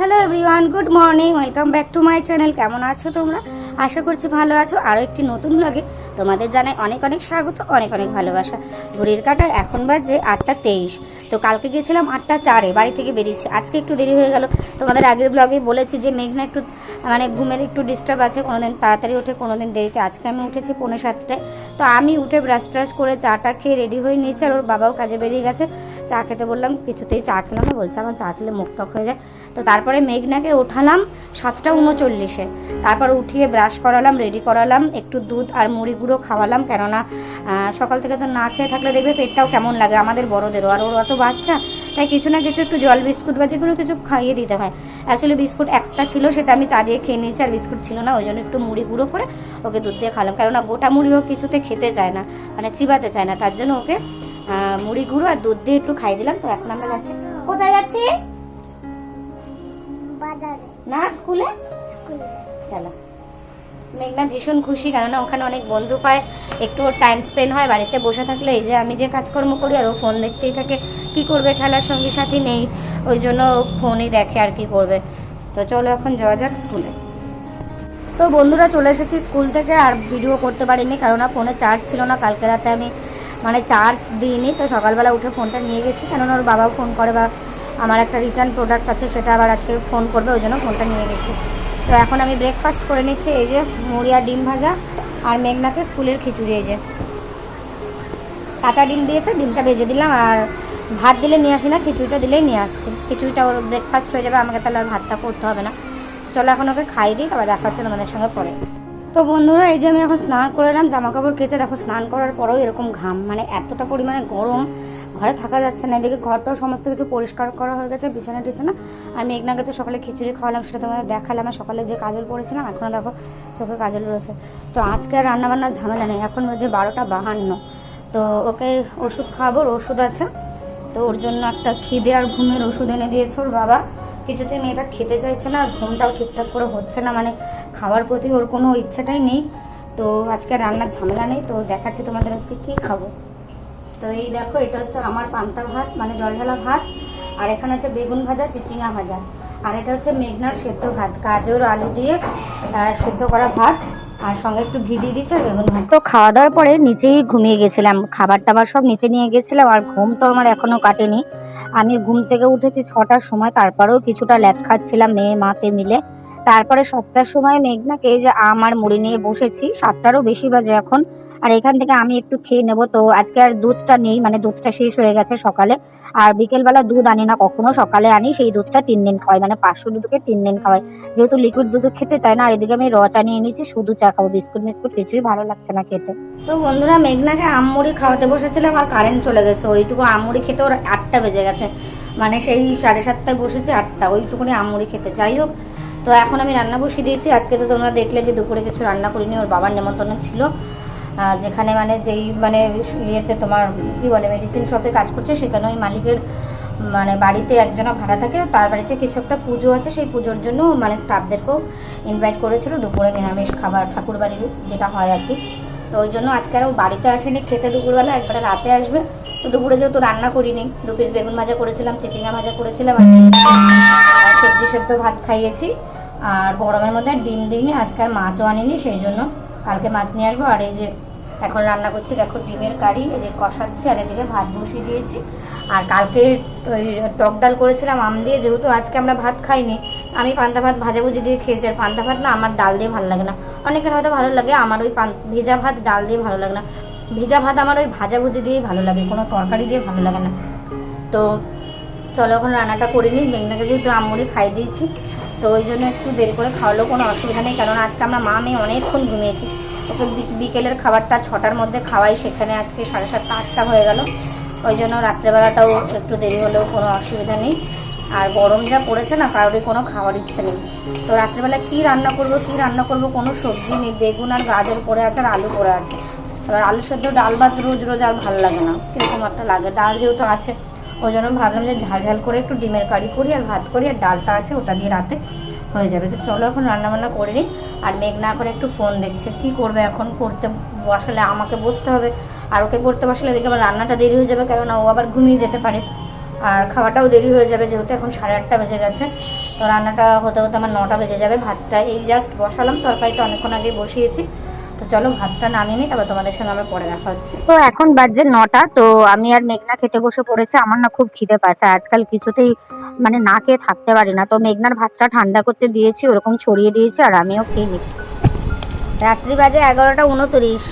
Hello everyone good morning welcome back to my channel কেমন আছো তোমরা? আশা করছি ভালো আছো। আরও একটি নতুন ব্লগে তোমাদের জানাই অনেক অনেক স্বাগত, অনেক অনেক ভালোবাসা। ঘড়ির কাটা এখন বাজে আটটা তেইশ। তো কালকে গেছিলাম আটটা চারে, বাড়ি থেকে বেরিয়েছি। আজকে একটু দেরি হয়ে গেল। তোমাদের আগের ব্লগে বলেছি যে মেঘনা একটু মানে ঘুমের একটু ডিস্টার্ব আছে, কোনোদিন তাড়াতাড়ি ওঠে, কোনোদিন দেরিতে। আজকে আমি উঠেছি পৌনে সাতটায়। তো আমি উঠে ব্রাশ ট্রাশ করে চাটা খেয়ে রেডি হয়ে নিয়েছি, আর ওর বাবাও কাজে বেরিয়ে গেছে। চা খেতে বললাম, কিছুতেই চা খেলাম না, বলছে আমার চা খেলে মুখ টক হয়ে যায়। তো তারপরে মেঘনাকে ওঠালাম সাতটা উনচল্লিশে। তারপর উঠিয়ে ব্রাশ করালাম রেডি করালাম, একটু দুধ আর মুড়ি গুঁড়ো খাওয়ালাম, কেননা সকাল থেকে তো না খেয়ে থাকলে দেখবে পেটটাও কেমন লাগে, আমাদের বড়দেরও, আর ওর অত বাচ্চা, তাই কিছু না কিছু একটু জল, বিস্কুট বা যে কোনো কিছু খাইয়ে দিতে হয়। অ্যাকচুয়ালি বিস্কুট একটা ছিল, সেটা আমি চা দিয়ে খেয়ে নিয়েছি, আর বিস্কুট ছিল না, ওই জন্য একটু মুড়ি গুঁড়ো করে ওকে দুধ দিয়ে খাওয়ালাম। কেননা গোটা মুড়িও কিছুতে খেতে চায় না মানে চিবাতে চায় না, তার জন্য ওকে মুড়ি গুঁড়ো আর দুধ দিয়ে একটু খাই দিলাম তো এখন আমরা যাচ্ছি। কোথায় যাচ্ছি? না স্কুলে? চলো। মেঘনা ভীষণ খুশি কেননা ওখানে অনেক বন্ধু পায় একটু টাইম স্পেন্ড হয় বাড়িতে বসে থাকলে এই যে আমি যে কাজকর্ম করি আর ও ফোন দেখতেই থাকে কি করবে খেলার সঙ্গী সাথী নেই ওই জন্য ফোনই দেখে আর কি করবে। তো চলো এখন যাওয়া যাক স্কুলে। তো বন্ধুরা চলে এসেছি স্কুল থেকে আর ভিডিও করতে পারিনি কেননা ফোনে চার্জ ছিল না কালকে রাতে আমি মানে চার্জ দিইনি, তো সকালবেলা উঠে ফোনটা নিয়ে গেছি। কেননা ওর বাবাও ফোন করে বা আমার একটা রিটার্ন প্রোডাক্ট আছে, সেটা আবার আজকে ফোন করবে, ওই জন্য ফোনটা নিয়ে গেছি। তো এখন আমি ব্রেকফাস্ট করে নিচ্ছি, এই যে মুড়ি আর ডিম ভাজা আর মেঘনাকে স্কুলের খিচুড়ি, এই যে। কাঁচা ডিম দিয়েছে, ডিমটা ভেজে দিলাম, আর ভাত দিলে নিয়ে আসি না, খিচুড়িটা দিলেই নিয়ে আসছি। খিচুড়িটা ওর ব্রেকফাস্ট হয়ে যাবে, আমাকে তাহলে আর ভাতটা করতে হবে না। চলো এখন ওকে খাই দিই, আবার দেখা হচ্ছে তোমাদের সঙ্গে পরে। তো বন্ধুরা, এই যে আমি এখন স্নান করে এলাম জামা কাপড় কেচে দেখো, স্নান করার পরেও এরকম ঘাম মানে এতটা পরিমাণে গরম, ঘরে থাকা যাচ্ছে না। এদিকে ঘরটাও সমস্ত কিছু পরিষ্কার করা হয়ে গেছে, বিছানা টিছানা। আর মেঘনাকে তো সকালে খিচুড়ি খাওয়ালাম, সেটা তোমাদের দেখালাম। আর সকালে যে কাজল পড়েছিলাম এখনও দেখো চোখে কাজল রয়েছে। তো আজকে আর রান্নাবান্নার ঝামেলা নেই, এখন যে বারোটা বাহান্ন। তো ওকে ওষুধ খাওয়াবো, ওর ওষুধ আছে। তো ওর জন্য একটা খিদে আর ঘুমের ওষুধ এনে দিয়েছে ওর বাবা। কিছুতে মেয়েটা খেতে চাইছে না, আর ঘুমটাও ঠিকঠাক করে হচ্ছে না মানে খাওয়ার প্রতি ওর কোনো ইচ্ছাটাই নেই। তো আজকে রান্নার ঝামেলা নেই, তো দেখাচ্ছি তোমাদের আজকে কী খাব। তো এই দেখো, এটা হচ্ছে আমার পান্তা ভাত মানে জল ঢালা ভাত, আর এখানে হচ্ছে বেগুন ভাজা চিচিঙা ভাজা। আর এটা হচ্ছে মেঘনার সেদ্ধ ভাত, গাজর, আলু দিয়ে সেদ্ধ করা ভাত, আর সঙ্গে একটু ঘি দিয়ে দিয়েছে বেগুন ভাত তো খাওয়া দাওয়ার পরে নিচেই ঘুমিয়ে গেছিলাম খাবার টাবার সব নিচে নিয়ে গেছিলাম, আর ঘুম তো আমার এখনও কাটেনি। আমি ঘুম থেকে উঠেছি ছটার সময় তারপরেও কিছুটা ল্যাদ খাচ্ছিলাম মেয়ে মাকে মিলে। তারপরে সাতটার সময় মেঘনাকে যে আম আর মুড়ি নিয়ে বসেছি, সাতটারও বেশি বাজে এখন। আর এখান থেকে আমি একটু খেয়ে নেব। তো আজকে আর দুধটা নেই মানে দুধটা শেষ হয়ে গেছে সকালে। আর বিকেলবেলা দুধ আনি না, কখনো সকালে আনি, সেই দুধটা তিন দিন খাওয়াই। মানে পাঁচশো দুধকে তিন দিন খাওয়াই। যেহেতু লিকুইড দুধ খেতে চায় না, আর এদিকে আমি র চা নিয়ে নিয়েছি, শুধু চা খাব। বিস্কুট মিস্কুট কিছুই ভালো লাগছে না খেতে। তো বন্ধুরা, মেঘনাকে আমুড়ি খাওয়াতে বসেছিলাম, আর কারেন্ট চলে গেছে। ওইটুকু আমুড়ি খেতে ওর আটটা বেজে গেছে। মানে সেই সাড়ে সাতটায় বসেছে, আটটা। ওইটুকুনি আমুড়ি খেতে। যাই হোক তো এখন আমি রান্না বসিয়ে দিয়েছি। আজকে তো তোমরা দেখলে যে দুপুরে কিছু রান্না করিনি, ওর বাবার নেমন্তন্ন ছিল। যেখানে মানে যেই মানে ইয়েতে তোমার কি বলে মেডিসিন শপে কাজ করছে, সেখানে ওই মালিকের মানে বাড়িতে একজনা ভাড়া থাকে, তার বাড়িতে কিছু একটা পুজো আছে, সেই পুজোর জন্য মানে স্টাফদেরকেও ইনভাইট করেছিল দুপুরে নিরামিষ খাবার ঠাকুর বাড়ির যেটা হয় আর কি। তো ওই জন্য আজকে আর বাড়িতে আসেনি, খেতে দুপুরবেলা, একবারে রাতে আসবে। তো দুপুরে যেহেতু রান্না করিনি, দু পিস বেগুন ভাজা করেছিলাম, চিচিঙ্গা ভাজা করেছিলাম, আর সবজি সেদ্ধ ভাত খাইয়েছি, আর গরমের মধ্যে ডিম দিইনি, আজকে আর মাছও আনিনি, সেই জন্য কালকে মাছ নিয়ে আসব, আর এই যে এখন রান্না করছি, দেখো ডিমের কারি, এই যে কষাচ্ছি, আর এদিকে ভাত বসিয়ে দিয়েছি, আর কালকে ওই টক ডাল করেছিলাম, আম দিয়ে, যেহেতু আজকে আমরা ভাত খাইনি, আমি পান্তা ভাত ভাজা ভাজাভুজি দিয়ে খেয়েছি, আর পান্তা ভাত না আমার ডাল দিয়ে ভালো লাগে না, অনেকের হয়তো ভালো লাগে, আমার ওই ভেজা ভাত ডাল দিয়ে ভালো লাগে না ভেজা ভাত আমার ওই ভাজাভুজি দিয়েই ভালো লাগে, কোনো তরকারি দিয়ে ভালো লাগে না। তো চলো এখন রান্নাটা করে নিই মেঘনাকে যেহেতু আমুড়ি খাই দিয়েছি, তো ওই জন্য একটু দেরি করে খাওয়ালেও কোনো অসুবিধা নেই, কারণ আজকে আমরা মা মেয়ে অনেকক্ষণ ঘুমিয়েছি। ওকে বিকেলের খাবারটা ছটার মধ্যে খাওয়াই, সেখানে আজকে সাড়ে সাতটা, আটটা হয়ে গেল। ওই জন্য রাত্রেবেলাটাও একটু দেরি হলেও কোনো অসুবিধা নেই। আর গরম যা পড়েছে না, কারোরই কোনো খাওয়ার ইচ্ছে নেই। তো রাত্রেবেলা কী রান্না করব, কী রান্না করব, কোনো সবজি নেই, বেগুন আর গাজর পড়ে আছে আর আলু পড়ে আছে। এবার আলু সেদ্ধ ডাল ভাত রোজ রোজ আর ভালো লাগে না, কীরকম একটা লাগে। ডাল যেহেতু আছে, ওই জন্য ভাবলাম যে ঝাল ঝাল করে একটু ডিমের কারি করি আর ভাত করি, আর ডালটা আছে ওটা দিয়ে রাতে হয়ে যাবে। তো চলো এখন রান্নাবান্না করে নিই, আর মেঘনা এখন একটু ফোন দেখছে, কি করবে এখন? করতে বসালে আমাকে বসতে হবে, আর ওকে পড়তে বসালে দেখে আবার রান্নাটা দেরি হয়ে যাবে, কেননা ও আবার ঘুমিয়ে যেতে পারে। আর খাওয়াটাও দেরি হয়ে যাবে, যেহেতু এখন সাড়ে আটটা বেজে গেছে, তো রান্নাটা হতে হতে আমার নটা বেজে যাবে, ভাতটা এই জাস্ট বসালাম, তরকারিটা অনেকক্ষণ আগে বসিয়েছি। তো চলো ভাতটা নামিয়ে নিই তারপর তোমাদের সঙ্গে আমার পরে দেখা হচ্ছে। তো এখন বাজছে নটা তো আমি আর মেঘনা খেতে বসে পড়েছে আমার না খুব খিদে পাচ্ছে আজকাল কিছুতেই মানে না খেয়ে থাকতে পারি না। তো মেঘনার ভাতটা ঠান্ডা করতে দিয়েছি ওরকম ছড়িয়ে দিয়েছি আর আমিও খেয়ে নিচ্ছি। রাত্রি বাজে এগারোটা উনত্রিশ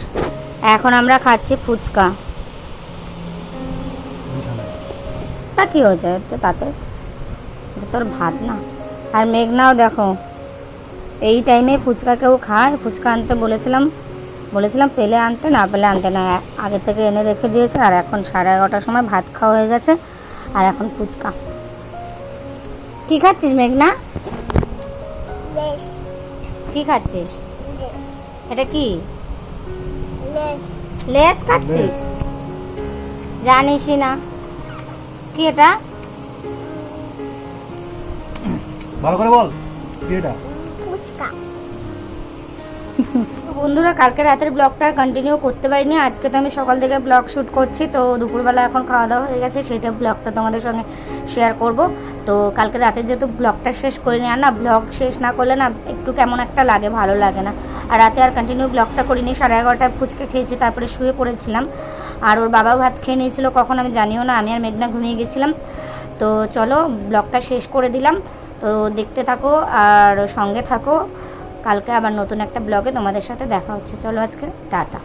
এখন আমরা খাচ্ছি ফুচকা। তা কি হয়েছে? এতে তাতে তোর ভাত না। আর মেঘনাও দেখো। এই টাইমে ফুচকা কেউ খায় ফুচকা আনতে বলেছিলাম বলেছিলাম পেলে আনতে না পেলে আনতে না। আগে থেকে এনে রেখে দিয়েছে আর এখন সাড়ে এগারোটার সময় ভাত খাওয়া হয়ে গেছে আর এখন ফুচকা। কি খাচ্ছিস মেঘনা? লেস। কি খাচ্ছিস? এটা কি? লেস। লেস খাচ্ছিস? জানিসই না। কি এটা? ভালো করে বল কি এটা? বন্ধুরা, কালকে রাতের ব্লগটা কন্টিনিউ করতে পারিনি। আজকে তো আমি সকাল থেকে ব্লগ শ্যুট করছি, তো দুপুরবেলা এখন খাওয়া দাওয়া হয়ে গেছে, সেটা ব্লগটা তোমাদের সঙ্গে শেয়ার করব। তো কালকে রাতে যেহেতু ব্লগটা শেষ করিনি, আর না, ব্লগ শেষ না করলে না, একটু কেমন একটা লাগে, ভালো লাগে না। আর রাতে আর কন্টিনিউ ব্লগটা করিনি, সাড়ে এগারোটায় ফুচকা খেয়েছি, তারপরে শুয়ে পড়েছিলাম। আর ওর বাবা ভাত খেয়ে নিয়েছিল, কখন আমি জানিও না, আমি আর মেঘনা ঘুমিয়ে গেছিলাম। তো চলো, ব্লগটা শেষ করে দিলাম। তো দেখতে থাকো, আর সঙ্গে থাকো। কালকে আবার নতুন একটা ব্লগে তোমাদের সাথে দেখা হচ্ছে। চলো আজকে টাটা।